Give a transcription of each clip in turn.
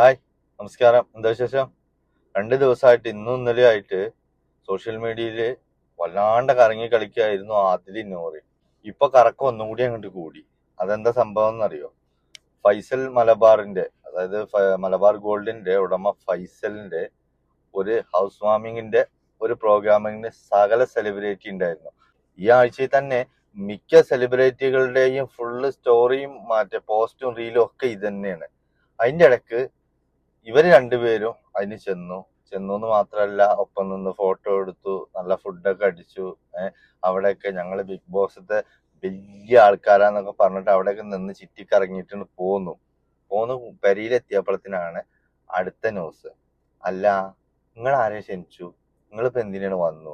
Hi നമസ്കാരം. എന്താ വിശേഷം? രണ്ട് ദിവസമായിട്ട് ഇന്നും ഇന്നലെ ആയിട്ട് സോഷ്യൽ മീഡിയയിൽ വല്ലാണ്ട് കറങ്ങി കളിക്കായിരുന്നു ആദിലി നോറി ഇപ്പൊ കറക്കം ഒന്നും കൂടി അങ്ങോട്ട് കൂടി. അതെന്താ സംഭവം എന്നറിയോ? ഫൈസൽ മലബാറിന്റെ അതായത് മലബാർ ഗോൾഡിന്റെ ഉടമ ഫൈസലിന്റെ ഒരു ഹൗസ് വാമിങ്ങിന്റെ ഒരു പ്രോഗ്രാമിങ്ങിന് സകല സെലിബ്രിറ്റി ഉണ്ടായിരുന്നു. ഈ ആഴ്ചയിൽ തന്നെ മിക്ക സെലിബ്രിറ്റികളുടെയും ഫുള്ള് സ്റ്റോറിയും മറ്റേ പോസ്റ്റും റീലും ഒക്കെ ഇത് തന്നെയാണ്. അതിന്റെ ഇടയ്ക്ക് ഇവർ രണ്ടുപേരും അതിന് ചെന്നു. ചെന്നു എന്ന് മാത്രമല്ല ഒപ്പം നിന്ന് ഫോട്ടോ എടുത്തു നല്ല ഫുഡൊക്കെ അടിച്ചു. അവിടെയൊക്കെ ഞങ്ങൾ ബിഗ് ബോസത്തെ വലിയ ആൾക്കാരാന്നൊക്കെ പറഞ്ഞിട്ട് അവിടെയൊക്കെ നിന്ന് ചുറ്റിക്കറങ്ങിയിട്ട് പോന്നു. പോന്ന് പെരിയിലെത്തിയപ്പോഴത്തിനാണ് അടുത്ത ന്യൂസ് അല്ല നിങ്ങൾ ആരെ ക്ഷണിച്ചു? നിങ്ങളിപ്പോ എന്തിനാണ് വന്നു.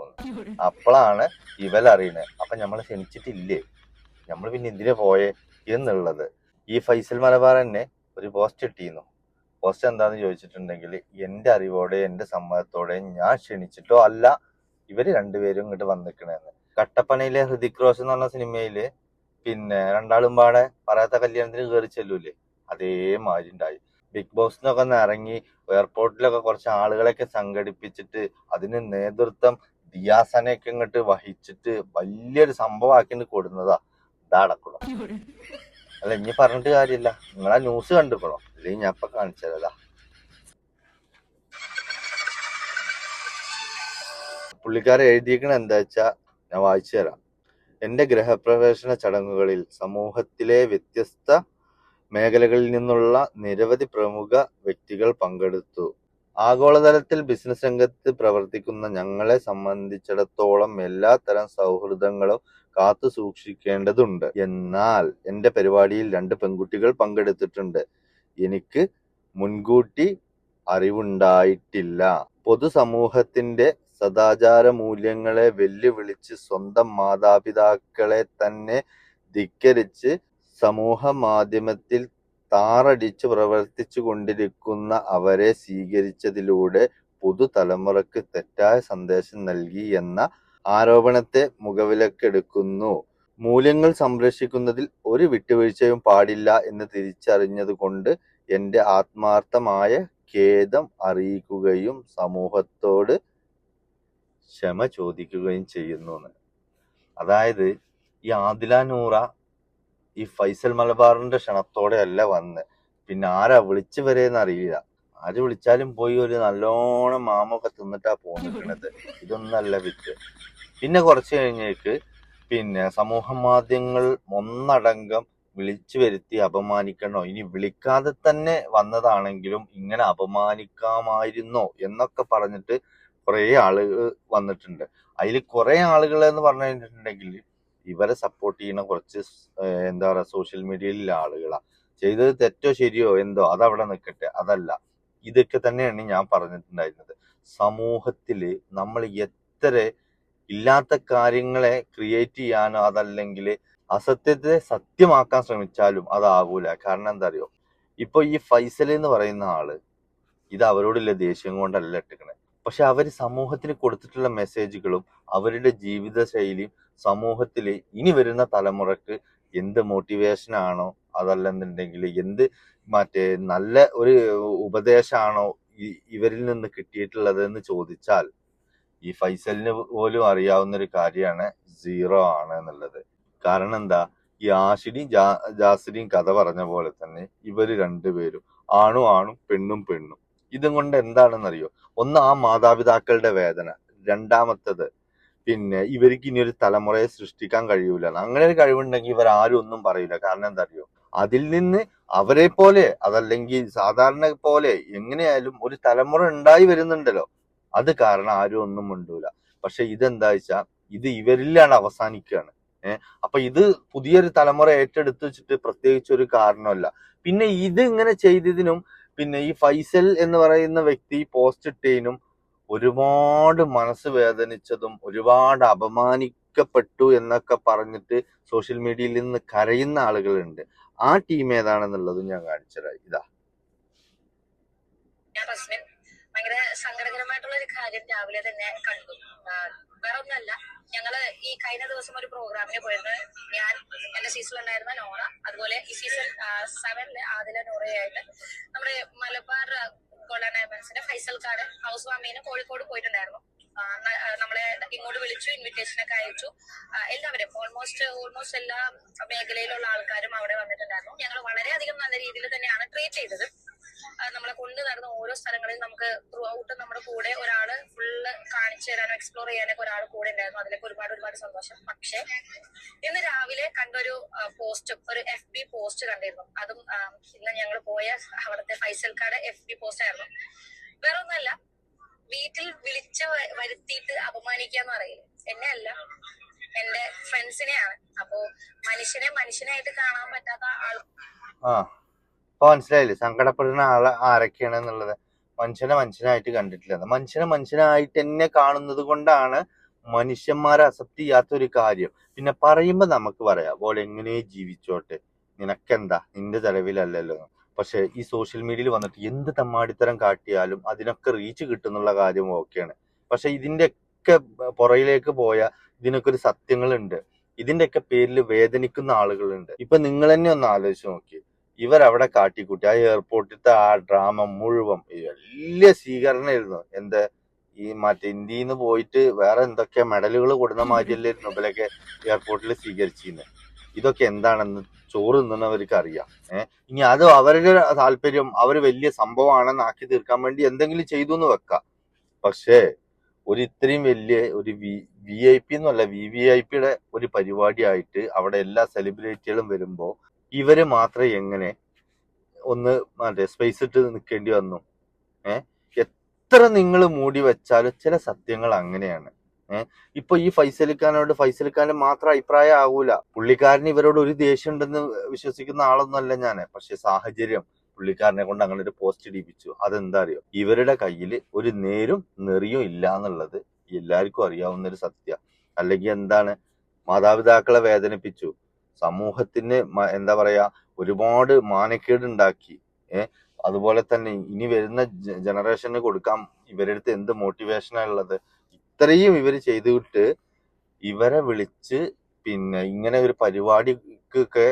അപ്പോഴാണ് ഇവൽ അറിയണത് അപ്പൊ നമ്മൾ ക്ഷണിച്ചിട്ടില്ലേ? നമ്മൾ പിന്നെ എന്തിനാ പോയേ? എന്നുള്ളത്. ഈ ഫൈസൽ മലബാർ തന്നെ ഒരു പോസ്റ്റ് ഇട്ടിരുന്നു. പോസ്റ്റ് എന്താന്ന് ചോദിച്ചിട്ടുണ്ടെങ്കിൽ എന്റെ അറിവോടെ എന്റെ സമ്മതത്തോടെ ഞാൻ ക്ഷണിച്ചിട്ടോ അല്ല ഇവർ രണ്ടുപേരും ഇങ്ങോട്ട് വന്നിക്കണേന്ന്. കട്ടപ്പനയിലെ ഹൃതിക് റോഷൻ എന്ന് പറഞ്ഞ സിനിമയിൽ പിന്നെ രണ്ടാളും പാടെ പറയാത്ത കല്യാണത്തിന് കയറി ചെല്ലൂലേ? അതേമാതിരി ഉണ്ടായി ബിഗ് ബോസിനൊക്കെ ഒന്ന് ഇറങ്ങി എയർപോർട്ടിലൊക്കെ കുറച്ച് ആളുകളെയൊക്കെ സംഘടിപ്പിച്ചിട്ട് അതിന് നേതൃത്വം ദിയാസനെയൊക്കെ ഇങ്ങോട്ട് വഹിച്ചിട്ട് വലിയൊരു സംഭവമാക്കിട്ട് കൊടുന്നതാ. ഇതാടക്കണം അല്ല ഇനി പറഞ്ഞിട്ട് കാര്യമില്ല. നിങ്ങളാ ന്യൂസ് കണ്ടുക്കണോ അല്ലെങ്കിൽ ഞാൻ ഇപ്പൊ കാണിച്ചതാ പുള്ളിക്കാരൻ എഴുതിയിരിക്കണ എന്താ വെച്ചാ ഞാൻ വായിച്ചു തരാം. എന്റെ ഗ്രഹപ്രവേശന ചടങ്ങുകളിൽ സമൂഹത്തിലെ വ്യത്യസ്ത മേഖലകളിൽ നിന്നുള്ള നിരവധി പ്രമുഖ വ്യക്തികൾ പങ്കെടുത്തു. ആഗോളതലത്തിൽ ബിസിനസ് രംഗത്ത് പ്രവർത്തിക്കുന്ന ഞങ്ങളെ സംബന്ധിച്ചിടത്തോളം എല്ലാ തരം സൗഹൃദങ്ങളും കാത്തു സൂക്ഷിക്കേണ്ടതുണ്ട്. എന്നാൽ എന്റെ പരിപാടിയിൽ രണ്ട് പെൺകുട്ടികൾ പങ്കെടുത്തിട്ടുണ്ട്. എനിക്ക് മുൻകൂട്ടി അറിവുണ്ടായിട്ടില്ല. പൊതുസമൂഹത്തിന്റെ സദാചാര മൂല്യങ്ങളെ വെല്ലുവിളിച്ച് സ്വന്തം മാതാപിതാക്കളെ തന്നെ ധിക്കരിച്ച് സമൂഹ മാധ്യമത്തിൽ താറടിച്ച് പ്രവർത്തിച്ചു കൊണ്ടിരിക്കുന്ന അവരെ സ്വീകരിച്ചതിലൂടെ പുതുതലമുറക്ക് തെറ്റായ സന്ദേശം നൽകി എന്ന ആരോപണത്തെ മുഖവിലക്കെടുക്കുന്നു. മൂല്യങ്ങൾ സംരക്ഷിക്കുന്നതിൽ ഒരു വിട്ടുവീഴ്ചയും പാടില്ല എന്ന് തിരിച്ചറിഞ്ഞതുകൊണ്ട് എന്റെ ആത്മാർത്ഥമായ ഖേദം അറിയിക്കുകയും സമൂഹത്തോട് ക്ഷമ ചോദിക്കുകയും ചെയ്യുന്നു അതായത് ഈ ആദില നൂറ ഈ ഫൈസൽ മലബാറിന്റെ ക്ഷണത്തോടെ അല്ല വന്ന്. പിന്നെ ആരാ വിളിച്ചു വരെയെന്ന് അറിയില്ല. ആര് വിളിച്ചാലും പോയി ഒരു നല്ലോണം മാമൊക്കെ തിന്നിട്ടാ പോന്നിട്ടുണ്ട് ഇതൊന്നല്ല വിറ്റ്. പിന്നെ കുറച്ച് കഴിഞ്ഞേക്ക് പിന്നെ സമൂഹ മാധ്യമങ്ങൾ ഒന്നടങ്കം വിളിച്ചു വരുത്തി അപമാനിക്കണോ? ഇനി വിളിക്കാതെ തന്നെ വന്നതാണെങ്കിലും ഇങ്ങനെ അപമാനിക്കാമായിരുന്നോ എന്നൊക്കെ പറഞ്ഞിട്ട് കുറെ ആളുകൾ വന്നിട്ടുണ്ട്. അതിൽ കുറെ ആളുകൾ എന്ന് പറഞ്ഞു കഴിഞ്ഞിട്ടുണ്ടെങ്കിൽ ഇവരെ സപ്പോർട്ട് ചെയ്യുന്ന കുറച്ച് എന്താ പറയുക സോഷ്യൽ മീഡിയയിലുള്ള ആളുകളാ. ചെയ്തത് തെറ്റോ ശരിയോ എന്തോ അതവിടെ നിൽക്കട്ടെ അതല്ല. ഇതൊക്കെ തന്നെയാണ് ഞാൻ പറഞ്ഞിട്ടുണ്ടായിരുന്നത്. സമൂഹത്തിൽ നമ്മൾ എത്ര ഇല്ലാത്ത കാര്യങ്ങളെ ക്രിയേറ്റ് ചെയ്യാനോ അതല്ലെങ്കിൽ അസത്യത്തെ സത്യമാക്കാൻ ശ്രമിച്ചാലും അതാകൂല കാരണം എന്താ അറിയോ ഇപ്പൊ ഈ ഫൈസൽ എന്ന് പറയുന്ന ആൾ ഇത് അവരോടില്ല ദേഷ്യം കൊണ്ടല്ല ഇട്ടിക്കണേ. പക്ഷെ അവർ സമൂഹത്തിന് കൊടുത്തിട്ടുള്ള മെസ്സേജുകളും അവരുടെ ജീവിത ശൈലിയും സമൂഹത്തിൽ ഇനി വരുന്ന തലമുറയ്ക്ക് എന്ത് മോട്ടിവേഷൻ ആണോ അതല്ലെന്നുണ്ടെങ്കിൽ എന്ത് മറ്റേ നല്ല ഒരു ഉപദേശമാണോ ഇവരിൽ നിന്ന് കിട്ടിയിട്ടുള്ളത് എന്ന് ചോദിച്ചാൽ ഈ ഫൈസലിന് പോലും അറിയാവുന്ന ഒരു കാര്യമാണ് സീറോ ആണ് എന്നുള്ളത്. കാരണം എന്താ? ഈ ആഷിഡിയും ജാ കഥ പറഞ്ഞ പോലെ തന്നെ ഇവർ രണ്ടുപേരും ആണും ആണും പെണ്ണും പെണ്ണും. ഇതും കൊണ്ട് എന്താണെന്നറിയോ? ഒന്ന് ആ മാതാപിതാക്കളുടെ വേദന രണ്ടാമത്തത് പിന്നെ ഇവർക്ക് ഇനി ഒരു തലമുറയെ സൃഷ്ടിക്കാൻ കഴിയൂല അങ്ങനെ ഒരു കഴിവുണ്ടെങ്കിൽ ഇവർ ആരും ഒന്നും പറയില്ല. കാരണം എന്താ അറിയോ അതിൽ നിന്ന് അവരെ പോലെ അതല്ലെങ്കിൽ സാധാരണ പോലെ എങ്ങനെയായാലും ഒരു തലമുറ ഉണ്ടായി വരുന്നുണ്ടല്ലോ. അത് കാരണം ആരും ഒന്നും മിണ്ടൂല. പക്ഷെ ഇതെന്താ വെച്ചാ ഇത് ഇവരിലാണ് അവസാനിക്കുകയാണ് ഏഹ് അപ്പൊ ഇത് പുതിയൊരു തലമുറ ഏറ്റെടുത്ത് വെച്ചിട്ട് പ്രത്യേകിച്ച് ഒരു കാരണമല്ല. പിന്നെ ഇത് ഇങ്ങനെ ചെയ്തതിനും പിന്നെ ഈ ഫൈസൽ എന്ന് പറയുന്ന വ്യക്തി പോസ്റ്റ് ഇട്ടതിനും ഒരുപാട് മനസ്സ് വേദനിച്ചതും ഒരുപാട് അപമാനിക്കപ്പെട്ടു എന്നൊക്കെ പറഞ്ഞിട്ട് സോഷ്യൽ മീഡിയയിൽ നിന്ന് കരയുന്ന ആളുകളുണ്ട്. ആ ടീം ഏതാണെന്നുള്ളതും ഞാൻ കാണിച്ചതായി ഇതാ. ഭയങ്കര സങ്കടകരമായിട്ടുള്ള ഒരു കാര്യം രാവിലെ തന്നെ കണ്ടു. വേറെ ഒന്നല്ല ഞങ്ങൾ ഈ കഴിഞ്ഞ ദിവസം ഒരു പ്രോഗ്രാമിന് പോയിരുന്നു. ഞാൻ എന്റെ സീസൺ ഉണ്ടായിരുന്ന നോറ അതുപോലെ ഈ സീസൺ സെവനിൽ ആദില നോറയായിട്ട് നമ്മുടെ മലബാർ ഫൈസൽക്കാട് ഹൗസ് വാമീന് കോഴിക്കോട് പോയിട്ടുണ്ടായിരുന്നു. നമ്മളെ ഇങ്ങോട്ട് വിളിച്ചു ഇൻവിറ്റേഷൻ ഒക്കെ അയച്ചു. എല്ലാവരും ഓൾമോസ്റ്റ് ഓൾമോസ്റ്റ് എല്ലാ മേഖലയിലുള്ള ആൾക്കാരും അവിടെ വന്നിട്ടുണ്ടായിരുന്നു. ഞങ്ങൾ വളരെയധികം നല്ല രീതിയിൽ തന്നെയാണ് ട്രീറ്റ് ചെയ്തത്. നമ്മളെ കൊണ്ടു നടന്ന സ്ഥലങ്ങളിൽ നമുക്ക് ത്രൂ ഔട്ട് നമ്മുടെ കൂടെ ഒരാൾ ഫുള്ള് കാണിച്ചു തരാനും എക്സ്പ്ലോർ ചെയ്യാനൊക്കെ ഒരാൾ കൂടെ ഉണ്ടായിരുന്നു. അതിലൊക്കെ ഒരുപാട് ഒരുപാട് സന്തോഷം. പക്ഷെ ഇന്ന് രാവിലെ കണ്ടൊരു പോസ്റ്റ് ഒരു എഫ് ബി പോസ്റ്റ് കണ്ടിരുന്നു. അതും ഇന്ന് ഞങ്ങൾ പോയ അവിടുത്തെ ഫൈസൽക്കാട് എഫ് ബി പോസ്റ്റ് ആയിരുന്നു. വേറെ ഒന്നല്ല വീട്ടിൽ വിളിച്ച് വരുത്തിയിട്ട് അപമാനിക്കാന്ന് പറയില്ല? എന്നെ അല്ല. എന്റെ ഫ്രണ്ട്സിനെയാണ് അപ്പോ മനുഷ്യനെ മനുഷ്യനായിട്ട് കാണാൻ പറ്റാത്ത ആൾ ആ മനസ്സിലായില്ലേ? സങ്കടപ്പെടുന്ന ആൾ ആരൊക്കെയാണെന്നുള്ളത് മനുഷ്യനെ മനുഷ്യനായിട്ട് കണ്ടിട്ടില്ല. മനുഷ്യനെ മനുഷ്യനായിട്ട് തന്നെ കാണുന്നത് കൊണ്ടാണ് മനുഷ്യന്മാരെ അക്സെപ്റ്റ് ചെയ്യാത്ത ഒരു കാര്യം. പിന്നെ പറയുമ്പോ നമുക്ക് പറയാം ഓൾ എങ്ങനെ ജീവിച്ചോട്ടെ? നിനക്കെന്താ? നിന്റെ ചെലവിലല്ലല്ലോ പക്ഷെ ഈ സോഷ്യൽ മീഡിയയിൽ വന്നിട്ട് എന്ത് തമ്മാടിത്തരം കാട്ടിയാലും അതിനൊക്കെ റീച്ച് കിട്ടുന്നുള്ള കാര്യം ഓക്കെയാണ് പക്ഷെ ഇതിന്റെ ഒക്കെ പുറയിലേക്ക് പോയ ഇതിനൊക്കെ ഒരു സത്യങ്ങളുണ്ട്. ഇതിന്റെയൊക്കെ പേരിൽ വേദനിക്കുന്ന ആളുകളുണ്ട്. ഇപ്പൊ നിങ്ങൾ തന്നെ ഒന്ന് ആലോചിച്ച് നോക്കി ഇവരവിടെ കാട്ടിക്കൂട്ടി. ആ എയർപോർട്ടിലത്തെ ആ ഡ്രാമ മുഴുവൻ വലിയ സ്വീകരണമായിരുന്നു. എന്താ ഈ മറ്റേ ഇന്ത്യയിൽ നിന്ന് പോയിട്ട് വേറെ എന്തൊക്കെ മെഡലുകൾ കൊടുന്ന മാതിരിയല്ലായിരുന്നു ഇവരൊക്കെ എയർപോർട്ടിൽ സ്വീകരിച്ചിരുന്നത് ഇതൊക്കെ എന്താണെന്ന് ചോറ് തിന്നുന്നവർക്ക് അറിയാം ഏഹ് ഇനി അത് അവരുടെ താല്പര്യം അവർ വലിയ സംഭവമാണെന്ന് ആക്കി തീർക്കാൻ വേണ്ടി എന്തെങ്കിലും ചെയ്തു എന്ന് വെക്കാം. പക്ഷേ ഒരു ഇത്രയും വലിയ ഒരു വി വി ഐ പി എന്നല്ല വി വി ഐ പിയുടെ ഒരു പരിപാടിയായിട്ട് അവിടെ എല്ലാ സെലിബ്രിറ്റികളും വരുമ്പോൾ ഇവർ മാത്രം എങ്ങനെ ഒന്ന് മറ്റേ സ്പേസ് ഇട്ട് നിൽക്കേണ്ടി വന്നു? ഏഹ് എത്ര നിങ്ങൾ മൂടി വെച്ചാലും ചില സത്യങ്ങൾ അങ്ങനെയാണ്. ഏഹ് ഇപ്പൊ ഈ ഫൈസൽ ഖാനോട് മാത്രം അഭിപ്രായം ആകൂല പുള്ളിക്കാരന് ഇവരോട് ഒരു ദേഷ്യം ഉണ്ടെന്ന് വിശ്വസിക്കുന്ന ആളൊന്നുമല്ല ഞാൻ പക്ഷെ സാഹചര്യം പുള്ളിക്കാരനെ കൊണ്ട് അങ്ങനെ ഒരു പോസ്റ്റ് ഇടിപ്പിച്ചു. അതെന്താ അറിയോ ഇവരുടെ കയ്യിൽ ഒരു നേരും നെറിയും ഇല്ല എന്നുള്ളത് എല്ലാവർക്കും അറിയാവുന്ന ഒരു സത്യ. അല്ലെങ്കിൽ എന്താണ്? മാതാപിതാക്കളെ വേദനിപ്പിച്ചു. സമൂഹത്തിന് എന്താ പറയാ ഒരുപാട് മാനക്കേട് ഉണ്ടാക്കി ഏഹ് അതുപോലെ തന്നെ ഇനി വരുന്ന ജനറേഷന് കൊടുക്കാൻ അടുത്ത് എന്ത് മോട്ടിവേഷനാ ഉള്ളത്? ഇത്രയും ഇവർ ചെയ്തിട്ട് ഇവരെ വിളിച്ച് പിന്നെ ഇങ്ങനെ ഒരു പരിപാടിക്കൊക്കെ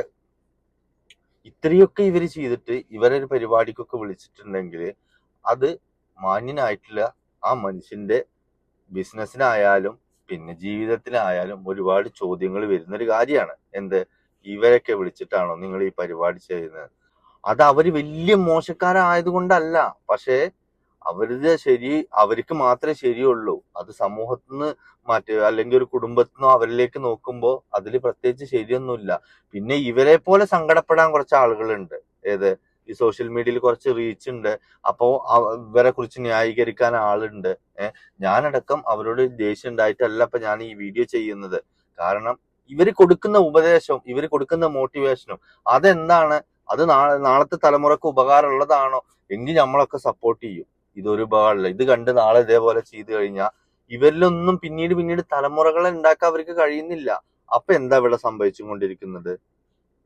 ഇത്രയൊക്കെ ഇവർ ചെയ്തിട്ട് ഇവരെ ഒരു പരിപാടിക്കൊക്കെ വിളിച്ചിട്ടുണ്ടെങ്കിൽ അത് മാന്യനായിട്ടുള്ള ആ മനുഷ്യന്റെ ബിസിനസ്സിനായാലും പിന്നെ ജീവിതത്തിലായാലും ഒരുപാട് ചോദ്യങ്ങൾ വരുന്ന ഒരു കാര്യമാണ്. എന്ത്? ഇവരൊക്കെ വിളിച്ചിട്ടാണോ നിങ്ങൾ ഈ പരിപാടി ചെയ്യുന്നത്? അത് അവർ വലിയ മോശക്കാരായത് കൊണ്ടല്ല പക്ഷേ അവരുടെ ശരി അവർക്ക് മാത്രമേ ശരിയുള്ളൂ. അത് സമൂഹത്തിൽ നിന്ന് മറ്റേ അല്ലെങ്കിൽ ഒരു കുടുംബത്തിൽ നിന്നോ അവരിലേക്ക് നോക്കുമ്പോൾ അതിൽ പ്രത്യേകിച്ച് ശരിയൊന്നുമില്ല. പിന്നെ ഇവരെ പോലെ സങ്കടപ്പെടാൻ കുറച്ച് ആളുകളുണ്ട്. ഏത്? ഈ സോഷ്യൽ മീഡിയയിൽ കുറച്ച് റീച്ച് ഉണ്ട് അപ്പോ അവ- ഇവരെ കുറിച്ച് ന്യായീകരിക്കാൻ ആളുണ്ട്. ഏഹ് ഞാനടക്കം അവരോട് ദേഷ്യം ഉണ്ടായിട്ടല്ല ഇപ്പൊ ഞാൻ ഈ വീഡിയോ ചെയ്യുന്നത്. കാരണം ഇവർ കൊടുക്കുന്ന ഉപദേശവും ഇവർ കൊടുക്കുന്ന മോട്ടിവേഷനും അതെന്താണ്? അത് നാളെ നാളത്തെ തലമുറയ്ക്ക് ഉപകാരമുള്ളതാണോ? എങ്കിൽ നമ്മളൊക്കെ സപ്പോർട്ട് ചെയ്യും. ഇതൊരു ഉപകാരമില്ല ഇത് കണ്ട് നാളെ ഇതേപോലെ ചെയ്തു കഴിഞ്ഞാൽ ഇവരിലൊന്നും പിന്നീട് പിന്നീട് തലമുറകളെ ഉണ്ടാക്കാൻ അവർക്ക് കഴിയുന്നില്ല. അപ്പൊ എന്താ ഇവിടെ സംഭവിച്ചുകൊണ്ടിരിക്കുന്നത്?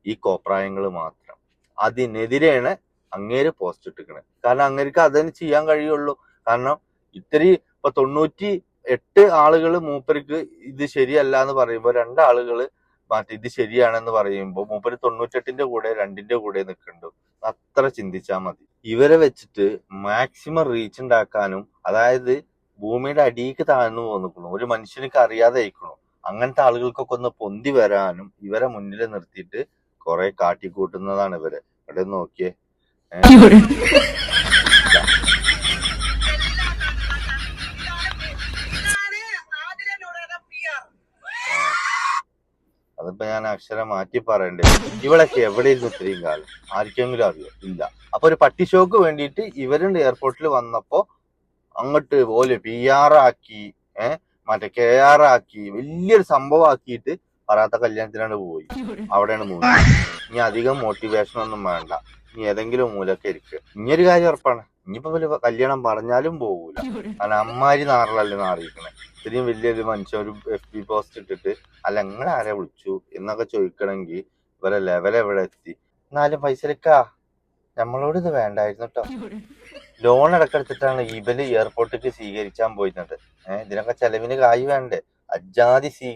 ഈ കോപ്രായങ്ങൾ മാത്രം. അതിനെതിരെയാണ് അങ്ങേര് പോസ്റ്റ് ഇട്ടിക്കണത് കാരണം അങ്ങേർക്ക് അതിന് ചെയ്യാൻ കഴിയുള്ളൂ. കാരണം ഇത്തിരി ഇപ്പൊ തൊണ്ണൂറ്റി എട്ട് ആളുകൾ മൂപ്പർക്ക് ഇത് ശരിയല്ല എന്ന് പറയുമ്പോൾ രണ്ടാളുകൾ മാറ്റി ഇത് ശരിയാണെന്ന് പറയുമ്പോൾ മൂപ്പര് തൊണ്ണൂറ്റെട്ടിന്റെ കൂടെ രണ്ടിന്റെ കൂടെ നിൽക്കുന്നുണ്ട് അത്ര ചിന്തിച്ചാൽ മതി. ഇവരെ വെച്ചിട്ട് മാക്സിമം റീച്ച് ഉണ്ടാക്കാനും അതായത് ഭൂമിയുടെ അടിയിക്ക് താഴ്ന്നു പോന്നിക്കണു. ഒരു മനുഷ്യനക്ക് അറിയാതെ അയക്കണു അങ്ങനത്തെ ആളുകൾക്കൊക്കെ ഒന്ന് പൊന്തി വരാനും ഇവരെ മുന്നിൽ നിർത്തിയിട്ട് കുറെ കാട്ടിക്കൂട്ടുന്നതാണ് ഇവർ. ഇവിടെ നോക്കിയേ? അതിപ്പോ ഞാൻ അക്ഷരം മാറ്റി പറയണ്ടേ? ഇവളൊക്കെ എവിടെ ഇരുന്നു ഇത്രയും കാലം? ആർക്കെങ്കിലും അറിയോ? ഇല്ല. അപ്പൊ ഒരു പട്ടി ഷോക്ക് വേണ്ടിയിട്ട് ഇവരുണ്ട് എയർപോർട്ടിൽ വന്നപ്പോ അങ്ങോട്ട് പോലെ പി ആർ ആക്കി ഏഹ് മറ്റേ കെ ആർ ആക്കി വലിയൊരു സംഭവം ആക്കിയിട്ട് പറയാത്ത കല്യാണത്തിനാണ് പോയി. അവിടെയാണ് മൂന്ന് ഇനി അധികം മോട്ടിവേഷൻ ഒന്നും വേണ്ട. ഇനി ഏതെങ്കിലും മൂലൊക്കെ ഇരിക്കുക ഇനിയൊരു കാര്യം ഉറപ്പാണ്. ഇനിയിപ്പോ വലിയ കല്യാണം പറഞ്ഞാലും പോകൂല കാരണം അമ്മാരി നാറിലല്ലേ നാറിയിരിക്കണേ. ഇത്രയും വലിയൊരു മനുഷ്യൻ ഒരു എഫ് ബി പോസ്റ്റ് ഇട്ടിട്ട് അല്ല നിങ്ങൾ ആരെ വിളിച്ചു? എന്നൊക്കെ ചോദിക്കണമെങ്കിൽ ഇവരെ ലെവൽ എവിടെ എത്തി? എന്നാലും പൈസ എടുക്കാ നമ്മളോട് ഇത് വേണ്ടായിരുന്നു കേട്ടോ ലോൺ അടക്കെടുത്തിട്ടാണ് ഇവൽ എയർപോർട്ടിലേക്ക് സ്വീകരിച്ചാൻ പോയിരുന്നത്. ഏഹ് ഇതിനൊക്കെ ചെലവിന് കായ് വേണ്ടേ? അജാതി ഈ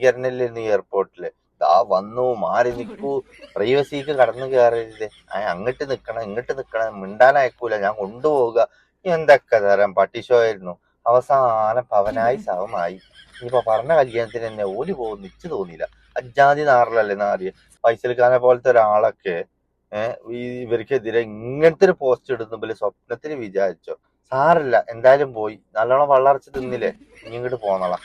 എയർപോർട്ടിൽ ദാ വന്നു മാറി നിൽക്കൂ. പ്രൈവസിക്ക് കടന്നു കയറരുത്. ആ അങ്ങോട്ട് നിക്കണം ഇങ്ങോട്ട് നിക്കണം. മിണ്ടാനായിക്കൂല ഞാൻ കൊണ്ടുപോവുക. എന്തൊക്കെ തരം പട്ടിഷോ ആയിരുന്നു അവസാനം പവനായി ശവമായി. ഇനിയിപ്പോ പറഞ്ഞ കല്യാണത്തിന് തന്നെ ഓലി പോകും നിച്ചു തോന്നിയില്ല. അജാതി നാറിലല്ലേ നാറിയ? ഫൈസൽഖാനെ പോലത്തെ ഒരാളൊക്കെ ഇവർക്കെതിരെ ഇങ്ങനത്തെ ഒരു പോസ്റ്റ് ഇടുന്ന സ്വപ്നത്തിന് വിചാരിച്ചോ? സാറില്ല എന്തായാലും പോയി. നല്ലോണം വള്ളറച്ച് തിന്നില്ലേ? ഇനി ഇങ്ങോട്ട് പോന്നളാ.